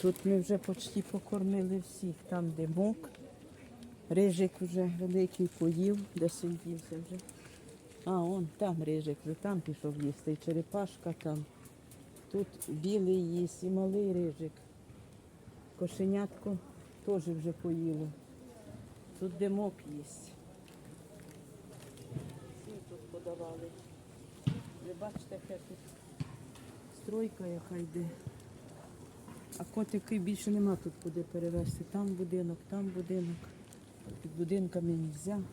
Тут ми вже почти покормили всіх. Там димок. Рижик вже великий поїв, де сидівся вже. А, он там рижик, вже там пішов їсти. І черепашка там. Тут білий їсть і малий рижик. Кошенятко теж вже поїло. Тут димок їсть. Всім тут подавали. Ви бачите, яка тут стройка яка йде. А котики більше нема тут куди перевезти. Там будинок, там будинок. Під будинками не можна.